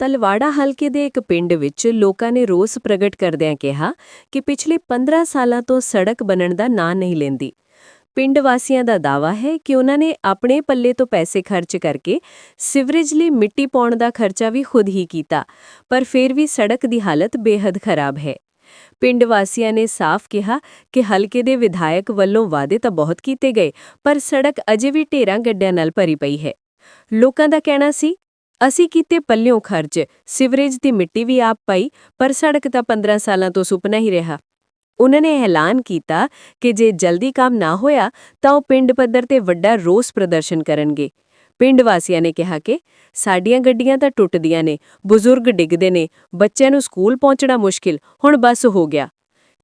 ਤਲਵਾੜਾ ਹਲਕੇ ਦੇ ਇੱਕ ਪਿੰਡ ਵਿੱਚ ਲੋਕਾਂ ਨੇ ਰੋਸ ਪ੍ਰਗਟ ਕਰਦਿਆਂ ਕਿਹਾ ਕਿ ਪਿਛਲੇ 15 ਸਾਲਾਂ ਤੋਂ ਸੜਕ ਬਣਨ ਦਾ ਨਾਂ ਨਹੀਂ ਲੈਂਦੀ। ਪਿੰਡ ਵਾਸੀਆਂ ਦਾ ਦਾਵਾ ਹੈ ਕਿ ਉਹਨਾਂ ਨੇ ਆਪਣੇ ਪੱਲੇ ਤੋਂ ਪੈਸੇ ਖਰਚ ਕਰਕੇ ਸਿਵਰੇਜ ਲਈ ਮਿੱਟੀ ਪਾਉਣ ਦਾ ਖਰਚਾ ਵੀ ਖੁਦ ਹੀ ਕੀਤਾ, ਪਰ ਫਿਰ ਵੀ ਸੜਕ ਦੀ ਹਾਲਤ ਬੇहद ਖਰਾਬ ਹੈ। ਪਿੰਡ ਵਾਸੀਆਂ ਨੇ ਸਾਫ਼ ਕਿਹਾ ਕਿ ਹਲਕੇ ਦੇ ਵਿਧਾਇਕ ਵੱਲੋਂ ਵਾਅਦੇ ਤਾਂ ਬਹੁਤ ਕੀਤੇ ਗਏ, ਪਰ ਸੜਕ ਅਜੇ ਵੀ ਢੇਰਾਂ ਗੱਡਿਆਂ ਨਾਲ ਭਰੀ ਪਈ ਹੈ। ਲੋਕਾਂ ਦਾ ਕਹਿਣਾ ਸੀ ਅਸੀਂ ਕੀਤੇ ਪੱਲਿਓਂ ਖਰਚ, ਸਿਵਰੇਜ ਦੀ ਮਿੱਟੀ ਵੀ ਆਪ ਪਾਈ, ਪਰ ਸੜਕ ਤਾਂ 15 ਸਾਲਾਂ ਤੋਂ ਸੁਪਨਾ ਹੀ ਰਿਹਾ। ਉਹਨਾਂ ਨੇ ਐਲਾਨ ਕੀਤਾ ਕਿ ਜੇ ਜਲਦੀ ਕੰਮ ਨਾ ਹੋਇਆ, ਤਾਂ ਉਹ ਪਿੰਡ ਪੱਧਰ ਤੇ ਵੱਡਾ ਰੋਸ ਪ੍ਰਦਰਸ਼ਨ ਕਰਨਗੇ। ਪਿੰਡ ਵਾਸੀਆਂ ਨੇ ਕਿਹਾ ਕਿ ਸਾਡੀਆਂ ਗੱਡੀਆਂ ਤਾਂ ਟੁੱਟਦੀਆਂ ਨੇ, ਬਜ਼ੁਰਗ ਡਿੱਗਦੇ ਨੇ, ਬੱਚਿਆਂ ਨੂੰ ਸਕੂਲ ਪਹੁੰਚਣਾ ਮੁਸ਼ਕਿਲ, ਹੁਣ ਬਸ ਹੋ ਗਿਆ।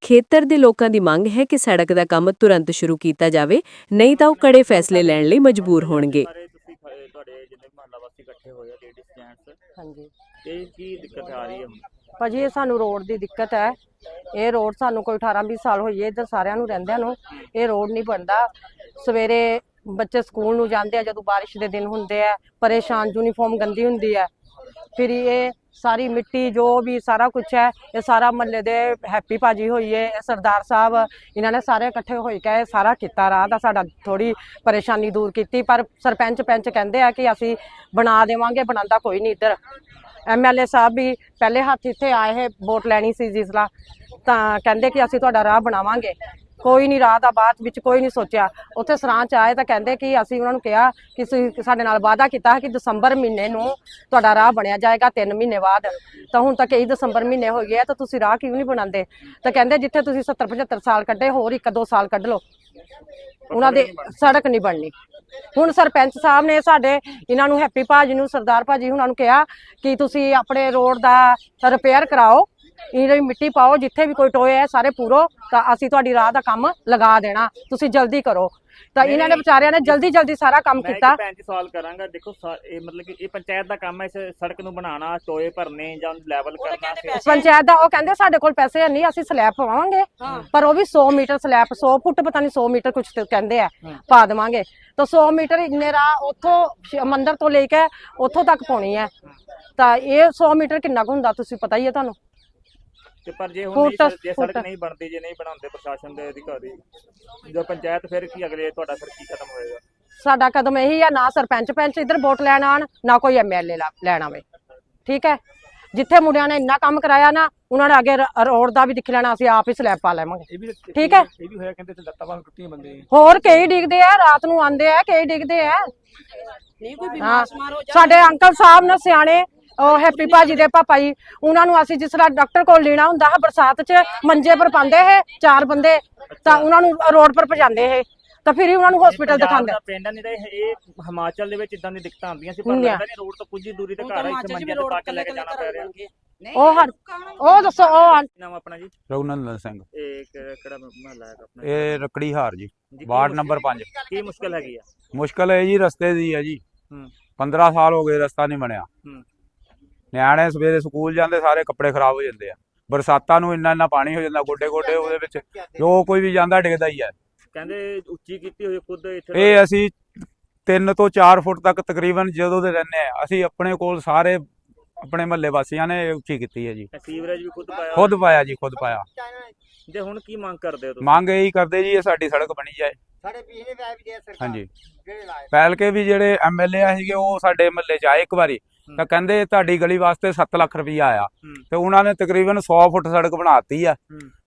ਖੇਤਰ ਦੇ ਲੋਕਾਂ ਦੀ ਮੰਗ ਹੈ ਕਿ ਸੜਕ ਦਾ ਕੰਮ ਤੁਰੰਤ ਸ਼ੁਰੂ ਕੀਤਾ ਜਾਵੇ, ਨਹੀਂ ਤਾਂ ਉਹ ਕੜੇ ਫੈਸਲੇ ਲੈਣ ਲਈ ਮਜਬੂਰ ਹੋਣਗੇ। ਤੁਹਾਡੇ ਜਿੰਨੇ ਮਹੱਲਾ ਵਾਸੀ ਇਕੱਠੇ ਹੋਏ ਆ ਲੇਡੀਜ਼ ਜੈਂਟਸ ਹਾਂਜੀ। ਤੇ ਕੀ ਦਿੱਕਤ ਆ ਰਹੀ ਹੈ ਹੁਣ? ਭਾਜੀ ਇਹ ਸਾਨੂੰ ਰੋਡ ਦੀ ਦਿੱਕਤ ਹੈ। ਇਹ ਰੋਡ ਸਾਨੂੰ ਕੋਈ 18 20 ਸਾਲ ਹੋਈ ਹੈ ਇੱਧਰ ਸਾਰਿਆਂ ਨੂੰ ਰਹਿੰਦਿਆਂ ਨੂੰ। ਇਹ ਰੋਡ ਨਹੀਂ ਬਣਦਾ। ਸਵੇਰੇ ਬੱਚੇ ਸਕੂਲ ਨੂੰ ਜਾਂਦੇ ਆ ਜਦੋਂ ਬਾਰਿਸ਼ ਦੇ ਦਿਨ ਹੁੰਦੇ ਆ ਪਰੇਸ਼ਾਨ ਯੂਨੀਫਾਰਮ ਗੰਦੀ ਹੁੰਦੀ ਹੈ। ਫਿਰ ਇਹ ਸਾਰੀ ਮਿੱਟੀ ਜੋ ਵੀ ਸਾਰਾ ਕੁਝ ਹੈ, ਇਹ ਸਾਰਾ ਮਹੱਲੇ ਦੇ ਹੈਪੀ ਭਾਜੀ ਹੋਈ ਹੈ ਇਹ ਸਰਦਾਰ ਸਾਹਿਬ, ਇਹਨਾਂ ਨੇ ਸਾਰੇ ਇਕੱਠੇ ਹੋਈ ਕੇ ਸਾਰਾ ਕੀਤਾ, ਰਾਹ ਦਾ ਸਾਡਾ ਥੋੜੀ ਪਰੇਸ਼ਾਨੀ ਦੂਰ ਕੀਤੀ, ਪਰ ਸਰਪੰਚ ਪੈਂਚ ਕਹਿੰਦੇ ਆ ਕਿ ਅਸੀਂ ਬਣਾ ਦੇਵਾਂਗੇ, ਬਣਾਉਂਦਾ ਕੋਈ ਨਹੀਂ ਇੱਧਰ। ਐਮਐਲਏ ਸਾਹਿਬ ਵੀ ਪਹਿਲੇ ਹੱਥ ਇੱਥੇ ਆਏ ਹੈ ਵੋਟ ਲੈਣੀ ਸੀ ਜਿਸਲਾ ਤਾਂ ਕਹਿੰਦੇ ਕਿ ਅਸੀਂ ਤੁਹਾਡਾ ਰਾਹ ਬਣਾਵਾਂਗੇ। ਕੋਈ ਨਹੀਂ ਰਾਹ ਦਾ ਬਾਅਦ ਵਿੱਚ ਕੋਈ ਨਹੀਂ ਸੋਚਿਆ। ਉੱਥੇ ਸਰਾਂ ਚ ਆਏ ਤਾਂ ਕਹਿੰਦੇ ਕਿ ਅਸੀਂ ਉਹਨਾਂ ਨੂੰ ਕਿਹਾ ਕਿ ਤੁਸੀਂ ਸਾਡੇ ਨਾਲ ਵਾਅਦਾ ਕੀਤਾ ਕਿ ਦਸੰਬਰ ਮਹੀਨੇ ਨੂੰ ਤੁਹਾਡਾ ਰਾਹ ਬਣਿਆ ਜਾਏਗਾ 3 ਮਹੀਨੇ ਬਾਅਦ। ਤਾਂ ਹੁਣ ਤੱਕ ਇਹ ਦਸੰਬਰ ਮਹੀਨੇ ਹੋ ਗਏ ਤਾਂ ਤੁਸੀਂ ਰਾਹ ਕਿਉਂ ਨਹੀਂ ਬਣਾਉਂਦੇ? ਤਾਂ ਕਹਿੰਦੇ ਜਿੱਥੇ ਤੁਸੀਂ 70 75 ਸਾਲ ਕੱਢੇ, ਹੋਰ ਇੱਕ, ਦੋ ਸਾਲ ਕੱਢ ਲਓ। ਉਹਨਾਂ ਦੇ ਸੜਕ ਨਹੀਂ ਬਣਨੀ। ਹੁਣ ਸਰਪੰਚ ਸਾਹਿਬ ਨੇ ਸਾਡੇ ਇਹਨਾਂ ਨੂੰ ਹੈਪੀ ਭਾਜੀ ਨੂੰ ਸਰਦਾਰ ਭਾਜੀ ਉਹਨਾਂ ਨੂੰ ਕਿਹਾ ਕਿ ਤੁਸੀਂ ਆਪਣੇ ਰੋਡ ਦਾ ਰਿਪੇਅਰ ਕਰਾਓ। ਇਹਦੀ ਮਿੱਟੀ ਪਾਓ ਜਿੱਥੇ ਵੀ ਕੋਈ ਟੋਏ ਹੈ ਸਾਰੇ ਪੂਰੋ ਤਾਂ ਅਸੀਂ ਤੁਹਾਡੀ ਰਾਹ ਦਾ ਕੰਮ ਲਗਾ ਦੇਣਾ। ਤੁਸੀਂ ਜਲਦੀ ਕਰੋ। ਤਾਂ ਇਹਨਾਂ ਨੇ ਵਿਚਾਰਿਆਂ ਨੇ ਜਲਦੀ ਜਲਦੀ ਸਾਰਾ ਕੰਮ ਮੈਂ ਕੀਤਾ। ਭੈਣ ਜੀ ਸਵਾਲ ਕਰਾਂਗਾ। ਦੇਖੋ ਸਾ- ਇਹ ਮਤਲਬ ਕਿ ਇਹ ਪੰਚਾਇਤ ਦਾ ਕੰਮ ਹੈ ਇਸ ਸੜਕ ਨੂੰ ਬਣਾਉਣਾ ਟੋਏ ਭਰਨੇ ਜਾਂ ਲੈਵਲ ਕਰਨਾ ਫਿਰ ਪੰਚਾਇਤ ਦਾ ਉਹ ਕਹਿੰਦੇ ਸਾਡੇ ਕੋਲ ਪੈਸੇ ਨਹੀਂ ਅਸੀਂ ਸਲੈਬ ਪਵਾਵਾਂਗੇ। ਪਰ ਉਹ ਵੀ 100 ਮੀਟਰ ਸਲੈਬ 100 ਫੁੱਟ ਪਤਾ ਨਹੀਂ 100 ਮੀਟਰ ਕੁਝ ਕਹਿੰਦੇ ਆ ਪਾ ਦੇਵਾਂਗੇ। ਤਾਂ 100 ਮੀਟਰ ਇੰਨੇ ਰਾਹ ਉੱਥੋਂ ਸ਼- ਮੰਦਿਰ ਤੋਂ ਲੈ ਕੇ ਉੱਥੋਂ ਤੱਕ ਪਾਉਣੀ ਹੈ। ਤਾਂ ਇਹ 100 ਮੀਟਰ ਕਿੰਨਾ ਕੁ ਹੁੰਦਾ ਤੁਸੀਂ ਪਤਾ ਹੀ ਹੈ ਤੁਹਾਨੂੰ? ਤੇ ਪਰ ਜੇ ਹੁਣ ਨਹੀਂ ਜੇ ਸੜਕ। ਨਹੀਂ ਬਣਦੀ ਜੇ ਨਹੀਂ ਬਣਾਉਂਦੇ ਪ੍ਰਸ਼ਾਸਨ ਦੇ ਅਧਿਕਾਰੀ ਜੋ ਪੰਚਾਇਤ ਫਿਰ ਕੀ ਅਗਲੇ ਤੁਹਾਡਾ ਫਿਰ ਕੀ ਖਤਮ ਹੋਏਗਾ? ਸਾਡਾ ਕਦਮ ਇਹੀ ਆ ਨਾ ਸਰਪੰਚ ਪੰਚ ਇੱਧਰ ਵੋਟ ਲੈਣ ਆਣ ਨਾ ਕੋਈ ਐਮਐਲਏ ਲੈਣ ਆਵੇ। ਠੀਕ ਹੈ? ਜਿੱਥੇ ਮੁੰਡਿਆਂ ਨੇ ਇੰਨਾ ਕੰਮ ਕਰਾਇਆ ਨਾ ਉਹਨਾਂ ਨੇ ਅੱਗੇ ਰ- ਰੋਡ ਦਾ ਵੀ ਦੇਖ ਲੈਣਾ ਅਸੀਂ ਆਪ ਹੀ ਸਲੈਬ ਪਾ ਲੈਵਾਂਗੇ। ਇਹ ਵੀ ਠੀਕ ਹੈ? ਇਹ ਵੀ ਹੋਇਆ ਕਹਿੰਦੇ ਤੇ ਲੱਤਾਂ ਬਾਹਾਂ ਟੁੱਟੀਆਂ ਬੰਦੇ ਦੀਆਂ। ਹੋਰ ਕਈ ਡਿੱਗਦੇ ਆ ਰਾਤ ਨੂੰ ਆਂਦੇ ਆ ਕਈ ਡਿੱਗਦੇ ਆ। ਨਹੀਂ ਕੋਈ ਹਾਂ। ਬਿਮਾਰ ਸਮਾਰ ਹੋ ਜਾ ਸਾਡੇ ਅੰਕਲ ਸਾਹਿਬ ਨੇ ਸਿਆਣੇ ਉਹ ਹੈਪੀ ਭਾਜੀ ਦੇ ਪਾਪਾ ਜੀ ਉਹਨਾਂ ਨੂੰ ਅਸੀਂ ਜਿਸ ਤਰ੍ਹਾਂ ਡਾਕਟਰ ਕੋਲ ਲੈਣਾ ਹੁੰਦਾ ਹੈ ਬਰਸਾਤ 'ਚ ਮੰਜੇ ਪਰ ਪਾਉਂਦੇ ਹੈ ਚਾਰ ਬੰਦੇ ਤਾਂ ਉਹਨਾਂ ਨੂੰ ਰੋਡ ਪਰ ਪਹੁੰਚਾਉਂਦੇ ਹੈ ਤਾਂ ਫਿਰ ਹੀ ਉਹਨਾਂ ਨੂੰ ਹਸਪੀਟਲ ਦਿਖਾਉਂਦੇ। ਪਿੰਡ ਨਹੀਂ ਤਾਂ ਇਹ ਹਿਮਾਚਲ ਦੇ ਵਿੱਚ ਇਦਾਂ ਦੀ ਦਿੱਕਤਾਂ ਆਉਂਦੀਆਂ ਸੀ ਪਰ। ਲੱਗਦਾ ਨਹੀਂ ਰੋਡ ਤੋਂ ਕੁਝ ਹੀ ਦੂਰੀ ਤੇ ਘਰ ਇੱਥੇ ਵੀ ਮੰਜੇ ਤੇ ਰੋਡ ਪਾ ਕੇ ਕੱਲੇ ਲੈ ਕੇ ਜਾਣਾ ਘਰ ਪੈ ਰਿਹਾ। ਬਣ ਗਏ ਨਹੀਂ ਉਹ ਹਰ ਉਹ ਦੱਸੋ ਉਹ ਆਂ- ਕੀ ਨਾਮ ਆਪਣਾ ਜੀ? ਰਘੁਨੰਦਨ ਸਿੰਘ। ਇਹ ਕਿਹੜਾ ਕਿਹੜਾ ਮਹੱਲਾ ਹੈ ਆਪਣਾ? ਇਹ ਰੱਕੜੀ ਹਾਰ ਜੀ ਵਾਰਡ ਨੰਬਰ 5 ਕੀ ਮੁਸ਼ਕਲ ਹੈਗੀ ਆ? ਮੁਸ਼ਕਲ ਹੈ ਜੀ ਰਸਤੇ ਦੀ ਹੈ ਜੀ। ਹੂੰ। 15 ਸਾਲ ਹੋ ਗਏ ਰਸਤਾ ਨਹੀਂ ਬਣਿਆ। ਹੂੰ। ਨਿਆਣੇ ਸਵੇਰੇ ਸਕੂਲ ਜਾਂਦੇ ਸਾਰੇ ਕੱਪੜੇ ਖਰਾਬ ਹੋ ਜਾਂਦੇ ਆ। ਬਰਸਾਤਾਂ ਨੂੰ ਇੰਨਾ ਇੰਨਾ ਪਾਣੀ ਹੋ ਜਾਂਦਾ ਗੋਡੇ ਗੋਡੇ ਉਹਦੇ ਵਿੱਚ। ਜੋ ਕੋਈ ਵੀ ਜਾਂਦਾ ਡਿੱਗਦਾ ਹੀ ਹੈ ਕਹਿੰਦੇ ਉੱਚੀ ਕੀਤੀ ਹੋਈ ਖੁਦ ਇੱਥੇ ਇਹ ਅਸੀਂ 3 ਤੋਂ 4 ਫੁੱਟ ਤੱਕ ਤਕਰੀਬਨ ਜਦੋਂ ਦੇ ਰਹਿੰਦੇ ਆ ਅਸੀਂ ਆਪਣੇ ਕੋਲ ਸਾਰੇ ਆਪਣੇ ਮਹੱਲੇ ਵਾਸੀਆਂ ਨੇ ਇਹ ਉੱਚੀ ਕੀਤੀ ਹੈ ਜੀ। ਸੀਵਰੇਜ ਵੀ ਖੁਦ ਪਾਇਆ ਖੁਦ ਪਾਇਆ ਜੀ ਖੁਦ ਪਾਇਆ। ਜੇ ਹੁਣ ਕੀ ਮੰਗ ਕਰਦੇ ਹੋ ਤੁਸੀਂ? ਮੰਗ ਇਹੀ ਕਰਦੇ ਜੀ ਇਹ ਸਾਡੀ ਸੜਕ ਬਣੀ ਜਾਏ। ਸਾਡੇ ਪਿਛਲੇ ਵਾਰ ਵੀ ਦੇ ਸਰਕਾਰ ਹਾਂਜੀ। ਪਹਿਲ ਕੇ ਵੀ ਜਿਹੜੇ ਐਮਐਲਏ ਆ ਸੀਗੇ ਉਹ ਸਾਡੇ ਮਹੱਲੇ 'ਚ ਆਏ ਇੱਕ ਵਾਰੀ। ਤਾਂ ਕਹਿੰਦੇ ਤੁਹਾਡੀ ਗਲੀ ਵਾਸਤੇ 7 ਲੱਖ ਰੁਪਈਆ ਆਇਆ। ਤੇ ਉਹਨਾਂ ਨੇ ਤਕਰੀਬਨ 100 ਫੁੱਟ ਸੜਕ ਬਣਾਤੀ ਆ।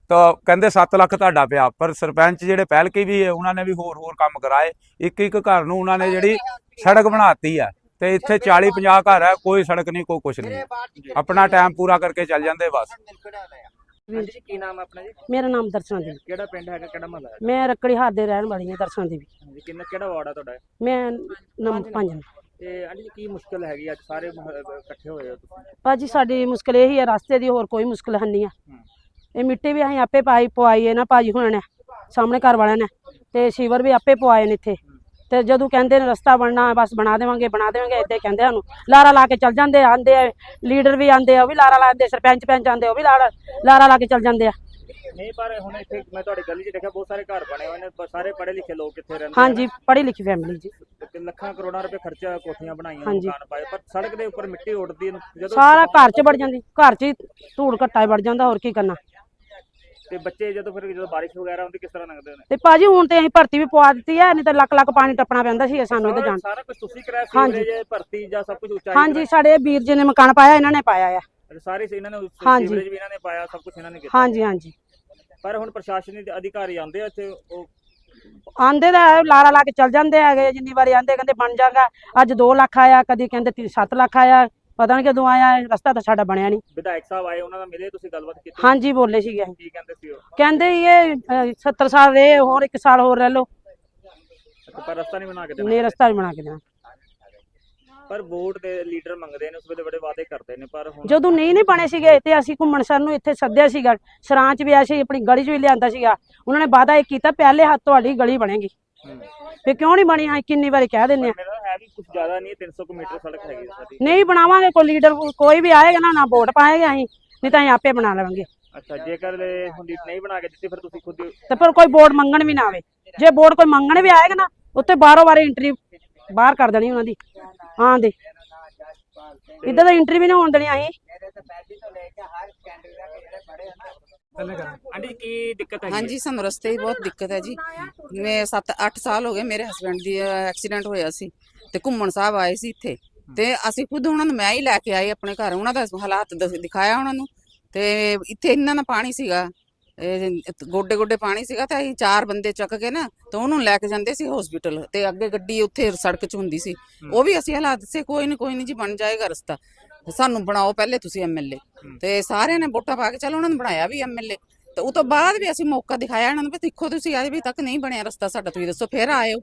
ਤਾਂ ਕਹਿੰਦੇ 7 ਲੱਖ ਤੁਹਾਡਾ ਪਿਆ। ਪਰ ਸਰਪੰਚ ਜਿਹੜੇ ਪਹਿਲ ਕੇ ਵੀ ਉਹਨਾਂ ਨੇ ਵੀ ਹੋਰ ਹੋਰ ਕੰਮ ਕਰਾਏ। ਇੱਕ ਇੱਕ ਘਰ ਨੂੰ ਉਹਨਾਂ ਨੇ ਜਿਹੜੀ ਸੜਕ ਬਣਾਤੀ ਆ। ਤੇ ਇੱਥੇ 40 50 ਘਰ ਹੈ ਕੋਈ ਸੜਕ ਨਹੀਂ ਕੋਈ ਕੁਛ ਨਹੀਂ। ਆਪਣਾ ਟਾਈਮ ਪੂਰਾ ਕਰਕੇ ਚੱਲ ਜਾਂਦੇ ਬਸ। ਹਾਂਜੀ ਜੀ, ਕੀ ਨਾਮ ਹੈ ਆਪਣਾ ਜੀ? ਮੇਰਾ ਨਾਮ ਦਰਸ਼ਨ ਦੇਵੀ। ਕਿਹੜਾ ਪਿੰਡ ਹੈਗਾ ਕਿਹੜਾ ਮਹੱਲਾ ਹੈ ਮੈਂ ਰੱਕੜੀ ਹਾਰ ਦੇ ਰਹਿਣ ਵਾਲੀ ਹਾਂ ਦਰਸ਼ਨ ਦੇਵੀ। ਕਿੰਨਾ ਕਿਹੜਾ ਵਾਰਡ ਹੈ ਤੁਹਾਡਾ? ਮੈਂ ਨੰਬਰ 5 ਤੇ ਆਂਟੀ ਜੀ ਕੀ ਮੁਸ਼ਕਲ ਹੈਗੀ ਅੱਜ ਸਾਰੇ ਮੁਹ- ਇਕੱਠੇ ਹੋਏ ਹੋ ਤੁਸੀਂ? ਭਾਜੀ ਸਾਡੀ ਮੁਸ਼ਕਲ ਇਹ ਹੀ ਹੈ ਰਸਤੇ ਦੀ ਹੋਰ ਕੋਈ ਮੁਸ਼ਕਲ ਹੈ ਨਹੀਂ ਆ। ਇਹ ਮਿੱਟੀ ਵੀ ਅਸੀਂ ਆਪੇ ਪਾਈ ਪਵਾਈ ਹੈ ਨਾ ਭਾਜੀ ਹੁਣਾਂ ਨੇ ਸਾਹਮਣੇ ਘਰ ਵਾਲਿਆਂ ਨੇ। ਤੇ ਸ਼ੀਵਰ ਵੀ ਆਪੇ ਪਵਾਏ ਨੇ ਇੱਥੇ। ਤੇ ਜਦੋਂ ਕਹਿੰਦੇ ਨੇ ਰਸਤਾ ਬਣਨਾ ਬਸ ਬਣਾ ਦੇਵਾਂਗੇ ਬਣਾ ਦੇਵਾਂਗੇ ਏਦਾਂ ਹੀ ਕਹਿੰਦੇ ਸਾਨੂੰ। ਲਾਰਾ ਲਾ ਕੇ ਚੱਲ ਜਾਂਦੇ ਆਂਦੇ ਆ ਲੀਡਰ ਵੀ ਆਂਦੇ ਆ ਉਹ ਵੀ ਲਾਰਾ ਲਾਉਂਦੇ ਸਰਪੰਚ ਪੰਚ ਆਂਦੇ ਉਹ ਵੀ ਲਾਰਾ ਲਾਰਾ ਲਾ ਕੇ ਚੱਲ ਜਾਂਦੇ ਆ। ਨਹੀਂ ਪਰ ਹੁਣ ਇੱਥੇ ਮੈਂ ਤੁਹਾਡੀ ਗਲੀ 'ਚ ਦੇਖਿਆ ਬਹੁਤ ਸਾਰੇ ਘਰ ਬਣੇ ਹੋਏ ਨੇ ਸਾਰੇ ਪੜ੍ਹੇ ਲਿਖੇ ਲੋਕ ਕਿੱਥੇ ਰਹਿੰਦੇ ਹਾਂਜੀ ਪੜ੍ਹੀ ਲਿਖੀ ਫੈਮਿਲੀ ਜੀ ਤੇ ਲੱਖਾਂ ਕਰੋੜਾਂ ਰੁਪਏ ਖਰਚਾ ਕੋਠੀਆਂ ਬਣਾਈਆਂ ਹਾਂਜੀ। ਮਕਾਨ ਪਾਏ ਪਰ ਸੜਕ ਦੇ ਉੱਪਰ ਮਿੱਟੀ ਉੱਡਦੀ ਹੈ ਜਦੋਂ ਸਾਰਾ ਘਰ 'ਚ ਵੜ ਜਾਂਦੀ ਘਰ 'ਚ ਹੀ ਧੂੜ ਘੱਟਾ ਹੀ ਵੜ ਜਾਂਦਾ ਹੋਰ ਕੀ ਕਰਨਾ ਤੇ ਬੱਚੇ ਜਦੋਂ ਫਿਰ ਜਦੋਂ ਬਾਰਿਸ਼ ਵਗੈਰਾ ਹੁੰਦੀ ਕਿਸ ਤਰ੍ਹਾਂ ਲੰਘਦੇ ਨੇ ਤੇ ਭਾਜੀ ਹੁਣ ਤੇ ਅਸੀਂ ਭਰਤੀ ਵੀ ਪਵਾ ਦਿੱਤੀ ਹੈ ਨਹੀਂ ਤਾਂ ਲੱਖ ਲੱਖ ਪਾਣੀ ਟੱਪਣਾ ਪੈਂਦਾ ਸੀ ਸਾਨੂੰ ਇਹਦੇ ਜਾਣ ਸਾਰਾ ਕੁਝ ਤੁਸੀਂ ਕਰਾਇਆ ਹਾਂਜੀ। ਸੀਵਰੇਜ ਭਰਤੀ ਜਾਂ ਸਭ ਕੁਝ ਉਚਾਈ ਹਾਂਜੀ ਸਾਡੇ ਵੀਰ ਜੀ ਨੇ ਮਕਾਨ ਪਾਇਆ ਇਹਨਾਂ ਨੇ ਪਾਇਆ ਆ? ਸਾਰੇ ਇਹਨਾਂ ਨੇ ਹਾਂਜੀ। ਸੀਵਰੇਜ ਵੀ ਇਹਨਾਂ ਨੇ ਪਾਇਆ ਸਭ ਕੁਝ ਇਹਨਾਂ ਨੇ ਕੀਤਾ ਹਾਂਜੀ ਹਾਂਜੀ ਪਰ ਹੁਣ ਪ੍ਰਸ਼ਾਸਨਿਕ ਅਧਿਕਾਰੀ ਆਉਂਦੇ ਆ ਇੱਥੇ ਉਹ ਆਂਦੇ ਦਾ ਲਾਰਾ ਲਾ ਕੇ ਚੱਲ ਜਾਂਦੇ ਹੈਗੇ ਜਿੰਨੀ ਵਾਰੀ ਆਂਦੇ ਕਹਿੰਦੇ ਬਣ ਜਾਗਾ। ਅੱਜ 2 ਲੱਖ ਆਇਆ ਕਦੀ ਕਹਿੰਦੇ 7 ਲੱਖ ਆਇਆ ਪਤਾ ਨਹੀਂ ਕਦੋਂ ਆਇਆ ਰਸਤਾ ਤਾਂ ਸਾਡਾ ਬਣਿਆ ਨਹੀਂ ਵਿਧਾਇਕ ਸਾਹਿਬ ਆਏ ਉਹਨਾਂ ਨਾਲ ਮਿਲੇ ਤੁਸੀਂ ਗੱਲਬਾਤ ਕੀਤੀ? ਹਾਂਜੀ ਬੋਲੇ ਸੀਗੇ ਅਸੀਂ। ਕੀ ਕਹਿੰਦੇ ਸੀ ਉਹ? ਕਹਿੰਦੇ ਇਹ ਅਹ, 70 ਸਾਲ ਰਹੇ ਹੋਰ ਇੱਕ ਸਾਲ ਹੋਰ ਰਹਿ ਲਓ। ਅੱਛਾ, ਪਰ ਰਸਤਾ ਨਹੀਂ ਬਣਾ ਕੇ ਦੇਣਾ। ਨੇ ਰਸਤਾ ਨਹੀਂ ਬਣਾ ਕੇ ਦੇਣਾ। ਪਰ ਵੋਟ ਦੇ ਲੀਡਰ ਮੰਗਦੇ ਨੇ ਉਸ ਵੇਲੇ ਬੜੇ ਵਾਅਦੇ ਕਰਦੇ ਨੇ ਪਰ ਹੁਣ ਜਦੋਂ ਨਹੀਂ ਨਹੀਂ ਬਣੇ ਸੀਗੇ ਤੇ ਅਸੀਂ ਘੁੰਮਣ ਸਰ ਨੂੰ ਇੱਥੇ ਸੱਦਿਆ ਸੀਗਾ ਸਰਾਂ ਚ ਵੀ ਆਇਆ ਸੀ ਆਪਣੀ ਗਲੀ ਚ ਵੀ ਲਿਆਂਦਾ ਸੀਗਾ ਉਹਨਾਂ ਨੇ ਵਾਅਦਾ ਇਹ ਕੀਤਾ ਪਹਿਲੇ ਹੱਥ ਤੁਹਾਡੀ ਗਲੀ ਬਣੇਗੀ। ਫੇ ਕਿਉਂ ਨਹੀਂ ਬਣੀ ਹਾਂ ਕਿੰਨੀ ਵਾਰੀ ਕਹਿ ਦਿੰਦੇ ਆ ਮੇਰਾ ਹੈ ਵੀ ਕੁਝ ਜ਼ਿਆਦਾ ਨਹੀਂ ਹੈ 300 ਕੁ ਮੀਟਰ ਸੜਕ ਹੈਗੀ ਸਾਡੀ। ਨਹੀਂ ਬਣਾਵਾਂਗੇ ਕੋਈ ਲੀਡਰ ਕੋਈ ਵੀ ਆਏਗਾ ਨਾ ਨਾ ਵੋਟ ਪਾਏਗਾ ਅਸੀਂ ਨਹੀਂ ਤਾਂ ਅਸੀਂ ਆਪੇ ਬਣਾ ਲਵਾਂਗੇ। ਅੱਛਾ ਜੇਕਰ ਹੁਣ ਨਹੀਂ ਬਣਾ ਕੇ ਦਿੱਤੀ ਫਿਰ ਤੁਸੀਂ ਖੁਦ ਤੇ ਪਰ ਕੋਈ ਵੋਟ ਮੰਗਣ ਵੀ ਨਾ ਆਵੇ। ਜੇ ਵੋਟ ਕੋਈ ਮੰਗਣ ਵੀ ਆਏਗਾ ਨਾ ਉੱਤੇ ਬਾਰੋ ਬਾਰ ਐਂਟਰੀ ਬਾਹਰ ਕਰ ਦੇਣੀ ਉਹਨਾਂ ਦੀ। ਹਾਂ ਦੇ। ਇੱਦਾਂ ਦਾ ਐਂਟਰੀ ਵੀ ਨਾ ਹੋਣ ਦੇਣੀ ਅਸੀਂ। ਆਂਟੀ ਜੀ ਕੀ ਦਿੱਕਤ ਹੈਗੀ ਹੈ? ਹਾਂਜੀ ਸਾਨੂੰ ਰਸਤੇ ਦੀ ਬਹੁਤ ਦਿੱਕਤ ਹੈ ਜੀ। ਮੈਂ 7-8 ਸਾਲ ਹੋ ਗਏ ਮੇਰੇ ਹਸਬੰਡ ਦੀ ਐਕਸੀਡੈਂਟ ਹੋਇਆ ਸੀ ਤੇ ਘੁੰਮਣ ਸਾਹਿਬ ਆਏ ਸੀ ਇੱਥੇ। ਤੇ ਅਸੀਂ ਖੁਦ ਉਹਨਾਂ ਨੂੰ ਮੈਂ ਹੀ ਲੈ ਕੇ ਆਈ ਆਪਣੇ ਘਰ। ਉਹਨਾਂ ਦਾ ਹਾਲਾਤ ਦੱਸ- ਦਿਖਾਇਆ ਉਹਨਾਂ ਨੂੰ। ਤੇ ਇੱਥੇ ਇੰਨਾ ਨਾ ਪਾਣੀ ਸੀਗਾ। ਗੋਡੇ ਗੋਡੇ ਪਾਣੀ ਸੀਗਾ ਤੇ ਅਸੀਂ ਚਾਰ ਬੰਦੇ ਚੱਕ ਕੇ ਨਾ ਤੇ ਉਹਨੂੰ ਲੈ ਕੇ ਜਾਂਦੇ ਸੀ ਹਸਪੀਟਲ ਤੇ ਅੱਗੇ ਗੱਡੀ ਉੱਥੇ ਸੜਕ 'ਚ ਹੁੰਦੀ ਸੀ। ਉਹ ਵੀ ਅਸੀਂ ਹਾਲਾਤ ਦੱਸੇ ਕੋਈ ਨਹੀਂ ਕੋਈ ਨਹੀਂ ਜੀ ਬਣ ਜਾਏਗਾ ਰਸਤਾ। ਸਾਨੂੰ ਬਣਾਓ ਪਹਿਲੇ ਤੁਸੀਂ ਐਮਐਲਏ ਤੇ ਸਾਰਿਆਂ ਨੇ ਵੋਟਾਂ ਪਾ ਕੇ ਚਲੋ ਉਹਨਾਂ ਨੂੰ ਬਣਾਇਆ ਵੀ ਐਮਐਲਏ ਤੇ ਉਹ ਤੋਂ ਬਾਅਦ ਵੀ ਅਸੀਂ ਮੌਕਾ ਦਿਖਾਇਆ ਇਹਨਾਂ ਨੂੰ ਵੀ ਦੇਖੋ ਤੁਸੀਂ ਅਜੇ ਵੀ ਤੱਕ ਨਹੀਂ ਬਣਿਆ ਰਸਤਾ ਸਾਡਾ, ਤੁਸੀਂ ਦੱਸੋ, ਫੇਰ ਆਇਓ।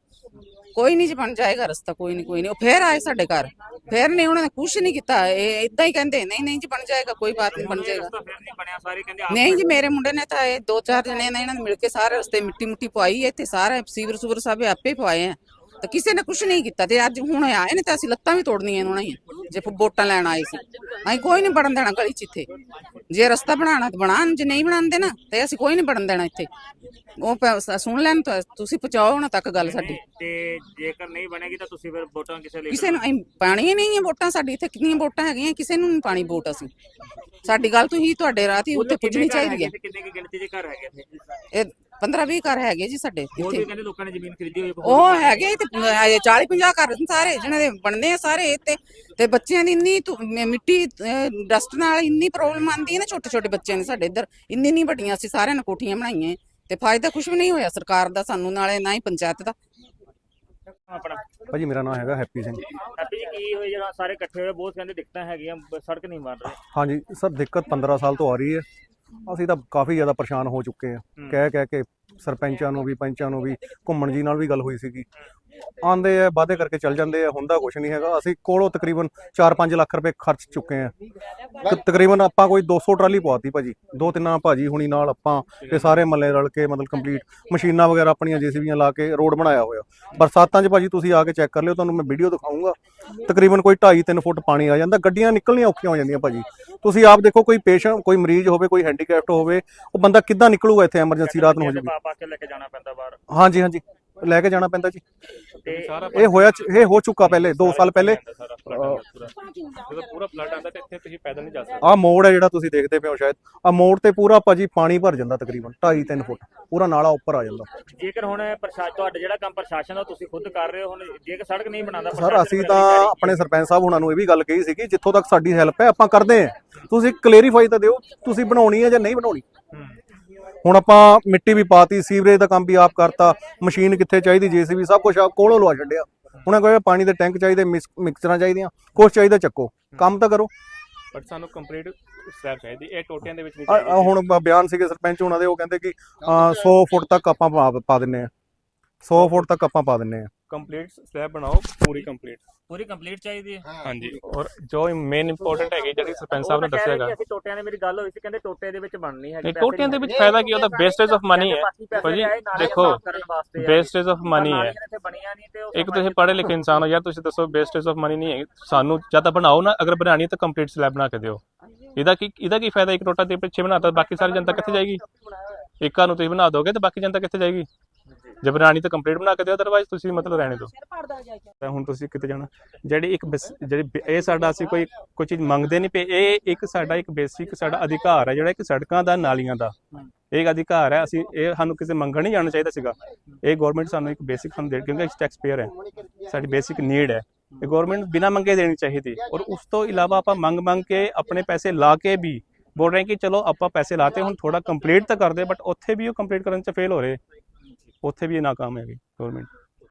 ਕੋਈ ਨਹੀਂ ਜੀ ਬਣ ਜਾਏਗਾ ਰਸਤਾ, ਕੋਈ ਨਹੀਂ ਕੋਈ ਨਹੀਂ। ਉਹ ਫੇਰ ਆਏ ਸਾਡੇ ਘਰ। ਫੇਰ ਨਹੀਂ ਉਹਨਾਂ ਨੇ ਕੁਝ ਨਹੀਂ ਕੀਤਾ। ਇਹ ਇਦਾਂ ਹੀ ਕਹਿੰਦੇ, ਨਹੀਂ ਨਹੀਂ ਜੀ ਬਣ ਜਾਏਗਾ, ਕੋਈ ਬਾਤ ਨਹੀਂ, ਬਣ ਜਾਏਗਾ। ਨਹੀਂ ਜੀ, ਮੇਰੇ ਮੁੰਡੇ ਨੇ ਤਾਂ ਇਹ ਦੋ ਚਾਰ ਜਣੇ ਨੇ ਇਹਨਾਂ ਨੇ ਮਿਲ ਕੇ ਸਾਰੇ ਰਸਤੇ ਮਿੱਟੀ ਮੁੱਟੀ ਪਵਾਈ ਹੈ, ਇੱਥੇ ਸਾਰੇ ਸੀਵਰ ਸੂਵਰ ਸਭ ਆਪੇ ਪਵਾਏ ਆ ਤਾਂ ਕਿਸੇ ਨੇ ਕੁਝ ਨਹੀਂ ਕੀਤਾ ਤੇ ਅੱਜ ਹੁਣ ਆਏ ਨੇ ਤਾਂ ਅਸੀਂ ਲੱਤਾਂ ਵੀ ਤੋੜਨੀਆਂ ਉਹਨਾਂ ਹੀ। ਜੇ ਵੋਟਾਂ ਲੈਣ ਆਏ ਸੀ। ਅਸੀਂ ਕੋਈ ਨਹੀਂ ਬਣਨ ਦੇਣਾ ਗਲੀ 'ਚ ਇੱਥੇ। ਜੇ ਰਸਤਾ ਬਣਾਉਣਾ ਤਾਂ ਬਣਾਉਣ ਜੇ ਨਹੀਂ ਬਣਾਉਣ ਦੇਣਾ ਤੇ ਅਸੀਂ ਕੋਈ ਨਹੀਂ ਬਣਨ ਦੇਣਾ ਇੱਥੇ। ਉਹ ਪ- ਸ- ਸੁਣ ਲੈਣ ਤਾਂ ਤੁਸੀਂ ਪਹੁੰਚਾਓ ਉਹਨਾਂ ਤੱਕ ਗੱਲ ਸਾਡੀ। ਤੇ ਜੇਕਰ ਨਹੀਂ ਬਣੇਗੀ ਤਾਂ ਤੁਸੀਂ ਫਿਰ ਵੋਟਾਂ ਕਿਸੇ ਲਈ ਕਿਸੇ ਨੂੰ ਅਸੀਂ ਪਾਣੀ ਹੀ ਨਹੀਂ ਹੈ ਵੋਟਾਂ ਸਾਡੀ ਇੱਥੇ ਕਿੰਨੀਆਂ ਵੋਟਾਂ ਹੈਗੀਆਂ ਕਿਸੇ ਨੂੰ ਨਹੀਂ ਪਾਣੀ ਵੋਟ ਅਸੀਂ। ਸਾਡੀ ਗੱਲ ਤੁਸੀਂ ਤੁਹਾਡੇ ਰਾਹ ਹੀ ਉੱਥੇ ਪੁੱਜਣੀ ਚਾਹੀਦੀ ਹੈ ਕਿੰਨੇ ਕੀ ਗਿਣਤੀ ਦੇ ਘਰ ਹੈਗੇ ਇੱਥੇ ਇਹ 15 20 ਘਰ ਹੈਗੇ ਜੀ ਸਾਡੇ ਹੋਰ ਇੱਥੇ। ਵੀ ਕਹਿੰਦੇ ਲੋਕਾਂ ਨੇ ਜ਼ਮੀਨ ਖਰੀਦੀ ਹੋਈ ਹੈ ਉਹ ਹੈਗੇ ਤੇ 40 50 ਘਰ ਨੇ ਸਾਰੇ ਜਿਹਨਾਂ ਦੇ ਬਣਦੇ ਆ ਸਾਰੇ ਤੇ ਤੇ ਬੱਚਿਆਂ ਦੀ ਇੰਨੀ ਧੁ- ਮ- ਮਿੱਟੀ ਡਸਟ ਨਾਲ ਇੰਨੀ ਪ੍ਰੋਬਲਮ ਆਂਦੀ ਹੈ ਨਾ ਛੋਟੇ ਛੋਟੇ ਬੱਚਿਆਂ ਨੇ ਸਾਡੇ ਇੱਧਰ। ਇੰਨੀ ਨਹੀਂ ਵੱਡੀਆਂ ਅਸੀਂ ਸਾਰਿਆਂ ਨੇ ਕੋਠੀਆਂ ਬਣਾਈਆਂ ਤੇ ਫਾਇਦਾ ਕੁਝ ਵੀ ਨਹੀਂ ਹੋਇਆ ਸਰਕਾਰ ਦਾ ਸਾਨੂੰ ਨਾਲੇ ਨਾ ਹੀ ਪੰਚਾਇਤ ਦਾ। ਆਪਣਾ। ਭਾਜੀ ਮੇਰਾ ਨਾਮ ਹੈਗਾ ਹੈਪੀ ਸਿੰਘ। ਹੈਪੀ ਜੀ ਕੀ ਹੋਇਆ ਜਿਹੜਾ ਸਾਰੇ ਇਕੱਠੇ ਹੋਏ ਬਹੁਤ ਕਹਿੰਦੇ ਦਿੱਕਤਾਂ ਹੈਗੀਆਂ ਬ- ਸੜਕ ਨਹੀਂ ਬਣ ਰਹੀ। ਹਾਂਜੀ ਸਰ ਦਿੱਕਤ 15 ਸਾਲ ਤੋਂ ਆ ਰਹੀ ਹੈ। ਅਸੀਂ ਤਾਂ ਕਾਫੀ ਜ਼ਿਆਦਾ ਪਰੇਸ਼ਾਨ ਹੋ ਚੁੱਕੇ ਹਾਂ। ਕਹਿ ਕਹਿ ਕੇ ਸਰਪੰਚਾਂ ਨੂੰ ਵੀ ਪੰਚਾਂ ਨੂੰ ਵੀ ਘੁੰਮਣ ਜੀ ਨਾਲ ਵੀ ਗੱਲ ਹੋਈ ਸੀਗੀ। ਆਂਦੇ ਆ ਵਾਅਦੇ ਕਰਕੇ ਚੱਲ ਜਾਂਦੇ ਆ ਹੁੰਦਾ ਕੁਝ ਨਹੀਂ ਹੈਗਾ। ਅਸੀਂ ਕੋਲੋਂ ਤਕਰੀਬਨ 4-5 ਲੱਖ ਰੁਪਏ ਖਰਚ ਚੁੱਕੇ ਆ। ਤ- ਤਕਰੀਬਨ ਆਪਾਂ ਕੋਈ 200 ਟਰਾਲੀ ਪਵਾਤੀ ਭਾਜੀ। ਦੋ ਤਿੰਨਾਂ ਭਾਜੀ ਹੁਣੀ ਨਾਲ ਆਪਾਂ ਤੇ ਸਾਰੇ ਮੱਲੇ ਰਲ ਕੇ ਮਤਲਬ ਕੰਪਲੀਟ ਮਸ਼ੀਨਾਂ ਵਗੈਰਾ ਆਪਣੀਆਂ ਜੀਸੀਬੀਆਂ ਲਾ ਕੇ ਰੋਡ ਬਣਾਇਆ ਹੋਇਆ। ਬਰਸਾਤਾਂ 'ਚ ਭਾਜੀ ਤੁਸੀਂ ਆ ਕੇ ਚੈੱਕ ਕਰ ਲਿਓ ਤੁਹਾਨੂੰ ਮੈਂ ਵੀਡੀਓ ਦਿਖਾਉਂਗਾ ਤਕਰੀਬਨ ਕੋਈ 2.5-3 ਫੁੱਟ ਪਾਣੀ ਆ ਜਾਂਦਾ ਗੱਡੀਆਂ ਨਿਕਲਣੀਆਂ ਔਖੀਆਂ ਹੋ ਜਾਂਦੀਆਂ ਭਾਜੀ। ਤੁਸੀਂ ਆਪ ਦੇਖੋ ਕੋਈ ਪੇਸ਼ੈਂਟ ਕੋਈ ਮਰੀਜ਼ ਹੋਵੇ ਕੋਈ ਹੈਂਡੀਕੈਪਟ ਹੋਵੇ ਉਹ ਬੰਦਾ ਕਿੱਦਾਂ ਨਿਕਲੂਗਾ ਇੱਥੇ ਐਮਰਜੈਂਸੀ ਰਾਤ ਨੂੰ ਹੋ ਬਾਹਰ। ਹਾਂਜੀ ਹਾਂਜੀ। ਲੈ ਕੇ ਜਾਣਾ ਪੈਂਦਾ ਜੀ। ਇਹ ਹੋਇਆ ਇਹ ਹੋ ਚੁੱਕਾ ਪਹਿਲੇ 2 ਸਾਲ ਪਹਿਲੇ। ਜਦੋਂ ਪੂਰਾ ਫਲੱਡ ਆਉਂਦਾ ਤੇ ਇੱਥੇ ਤੁਸੀਂ ਪੈਦਲ ਨਹੀਂ ਜਾ ਸਕਦੇ। ਆਹ ਮੋੜ ਹੈ ਜਿਹੜਾ ਤੁਸੀਂ ਦੇਖਦੇ ਪਏ ਹੋ ਸ਼ਾਇਦ। ਆ ਮੋੜ ਤੇ ਪੂਰਾ ਭਾਜੀ ਪਾਣੀ ਭਰ ਜਾਂਦਾ ਤਕਰੀਬਨ 2.5 3 ਫੁੱਟ। ਪੂਰਾ ਨਾਲਾ ਉੱਪਰ ਆ ਜਾਂਦਾ। ਜੇਕਰ ਹੁਣ ਪ੍ਰਸ਼ਾਸਨ ਤੁਹਾਡਾ ਜਿਹੜਾ ਕੰਮ ਪ੍ਰਸ਼ਾਸਨ ਦਾ ਤੁਸੀਂ ਖੁਦ ਕਰ ਰਹੇ ਹੋ ਹੁਣ ਜੇਕਰ ਸੜਕ ਨਹੀਂ ਬਣਾਉਂਦਾ ਸਰ ਅਸੀਂ ਤਾਂ ਆਪਣੇ ਸਰਪੰਚ ਸਾਹਿਬ ਉਹਨਾਂ ਨੂੰ ਇਹ ਵੀ ਗੱਲ ਕਹੀ ਸੀ ਕਿ ਜਿੱਥੋਂ ਤੱਕ ਸਾਡੀ ਹੈਲਪ ਹੈ ਆਪਾਂ ਕਰਦੇ ਹਾਂ। ਤੁਸੀਂ ਕਲੇਰੀਫਾਈ ਤਾਂ ਦਿਓ ਤੁਸੀਂ ਬਣਾਉਣੀ ਹੈ ਜਾਂ ਨਹੀਂ ਬਣਾਉਣੀ। ਹੂੰ। ਹੁਣ ਆਪਾਂ ਮਿੱਟੀ ਵੀ ਪਾਤੀ ਸੀਵਰੇਜ ਦਾ ਕੰਮ ਵੀ ਆਪ ਕਰਤਾ ਮਸ਼ੀਨ ਕਿੱਥੇ ਚਾਹੀਦੀ ਜੀਸੀਬੀ ਸਭ ਕੁਝ ਆਪ ਕੋਲੋਂ ਲਵਾ ਛੱਡਿਆ। ਉਹਨਾਂ ਕੋਲ ਪਾਣੀ ਦੇ ਟੈਂਕ ਚਾਹੀਦੇ ਮਿਕਸ- ਮਿਕਸਚਰਾਂ ਚਾਹੀਦੀਆਂ ਕੁਛ ਚਾਹੀਦਾ ਚੱਕੋ ਕੰਮ ਤਾਂ ਕਰੋ। ਬਟ ਸਾਨੂੰ ਕੰਪਲੀਟ ਸਲੈਬ ਚਾਹੀਦੀ ਇਹ ਟੋਟਿਆਂ ਦੇ ਵਿੱਚ ਨਹੀਂ ਚਾਹੀਦੀ ਹੁਣ ਬਿਆਨ ਸੀਗੇ ਸਰਪੰਚ ਉਹਨਾਂ ਦੇ ਉਹ ਕਹਿੰਦੇ ਕਿ ਅ, 100 ਫੁੱਟ ਤੱਕ ਆਪਾਂ ਪਾ ਦਿੰਨੇ ਆ। 100 ਫੁੱਟ ਤੱਕ ਆਪਾਂ ਪਾ ਦਿੰਨੇ ਆ। ਕੰਪਲੀਟ ਸਲੈਬ ਬਣਾਓ ਪੂਰੀ ਕੰਪਲੀਟ ਪੂਰੀ ਕੰਪਲੀਟ ਚਾਹੀਦੀ ਹੈ? ਹਾਂਜੀ। ਔਰ ਜੋ ਮੇਨ ਇੰਪੋਰਟੈਂਟ ਹੈਗੀ ਜਿਹੜੀ ਸਰਪੰਚ ਸਾਹਿਬ ਨੇ ਉਹ ਤਾਂ ਕਹਿ ਦੱਸਿਆ ਰਹੇ ਹੈਗਾ। ਕਿ ਅਸੀਂ ਟੋਟਿਆਂ ਦੇ ਮੇਰੀ ਗੱਲ ਹੋਈ ਸੀ ਕਹਿੰਦੇ ਟੋਟੇ ਦੇ ਵਿੱਚ ਬਣਨੀ ਹੈਗੀ ਨਹੀਂ ਪੈਸੇ ਟੋਟਿਆਂ ਦੇ ਵਿੱਚ ਫਾਇਦਾ ਕੀ ਉਹਦਾ ਵੇਸਟੇਜ ਆਫ ਮਨੀ ਹੈ। ਭਾਜੀ ਦੇਖੋ। ਵੇਸਟੇਜ ਆਫ ਮਨੀ ਹੈ। ਇੱਕ ਤੁਸੀਂ ਪੜ੍ਹੇ ਲਿਖੇ ਇਨਸਾਨ ਹੋ ਯਾਰ ਤੁਸੀਂ ਦੱਸੋ ਵੇਸਟੇਜ ਆਫ ਮਨੀ ਨਹੀਂ ਹੈ ਸਾਨੂੰ ਜਾਂ ਤਾਂ ਬਣਾਓ ਨਾ ਅਗਰ ਬਣਾਣੀ ਹੈ ਤਾਂ ਕੰਪਲੀਟ ਸਲੈਬ ਬਣਾ ਕੇ ਦਿਓ। ਇਹਦਾ ਕੀ ਇਹਦਾ ਕੀ ਫਾਇਦਾ? ਇੱਕ ਟੋਟਾ ਦੇ ਪਿੱਛੇ ਬਣਾਤਾ ਬਾਕੀ ਸਾਰੀ ਜਨਤਾ ਕਿੱਥੇ ਜਾਏਗੀ? ਇੱਕ ਘਰ ਨੂੰ ਤੁਸੀਂ ਬਣਾ ਦੋਗੇ ਤੇ ਬਾਕੀ ਜਨਤਾ ਕਿੱਥੇ ਜਾਏਗੀ? ਜੇ ਬਣਾਣੀ ਤਾਂ ਕੰਪਲੀਟ ਬਣਾ ਕੇ ਦਿਓ ਅਦਰਵਾਈਜ਼ ਤੁਸੀਂ ਮਤਲਬ ਰਹਿਣੇ ਦਿਓ। ਤਾਂ ਹੁਣ ਤੁਸੀਂ ਕਿਤੇ ਜਾਣਾ ਜਿਹੜੀ ਇੱਕ ਬਸ- ਜਿਹੜੀ ਬ- ਇਹ ਸਾਡਾ ਅਸੀਂ ਕੋਈ ਕੋਈ ਚੀਜ਼ ਮੰਗਦੇ ਨਹੀਂ ਪਏ ਇਹ ਇੱਕ ਸਾਡਾ ਇੱਕ ਬੇਸਿਕ ਸਾਡਾ ਅਧਿਕਾਰ ਹੈ ਜਿਹੜਾ ਇੱਕ ਸੜਕਾਂ ਦਾ ਨਾਲੀਆਂ ਦਾ। ਇਹ ਇੱਕ ਅਧਿਕਾਰ ਹੈ ਅਸੀਂ ਇਹ ਸਾਨੂੰ ਕਿਸੇ ਮੰਗਣ ਨਹੀਂ ਜਾਣਾ ਚਾਹੀਦਾ ਸੀਗਾ। ਇਹ ਗਵਰਨਮੈਂਟ ਸਾਨੂੰ ਇੱਕ ਬੇਸਿਕ ਸਾਨੂੰ ਦੇ ਕਿਉਂਕਿ ਅਸੀਂ ਟੈਕਸ ਪੇਅਰ ਹੈ। ਸਾਡੀ ਬੇਸਿਕ ਨੀਡ ਹੈ। ਇਹ ਗਵਰਨਮੈਂਟ ਬਿਨਾਂ ਮੰਗੇ ਦੇਣੀ ਚਾਹੀਦੀ ਔਰ ਉਸ ਤੋਂ ਇਲਾਵਾ ਆਪਾਂ ਮੰਗ ਮੰਗ ਕੇ ਆਪਣੇ ਪੈਸੇ ਲਾ ਕੇ ਵੀ ਬੋਲ ਰਹੇ ਕਿ ਚਲੋ ਆਪਾਂ ਪੈਸੇ ਲਾਤੇ ਹੁਣ ਥੋੜਾ ਕੰਪਲੀਟ ਤਾਂ ਕਰਦੇ ਬਟ ਉੱਥੇ ਵੀ ਉਹ ਕੰਪਲੀਟ ਕਰਨ ਚ ਫੇਲ ਹੋ ਰਹੇ। ਉੱਥੇ ਵੀ ਇਹ ਨਾਕਾਮ ਹੈਗੇ ਗਵਰਨਮੈਂਟ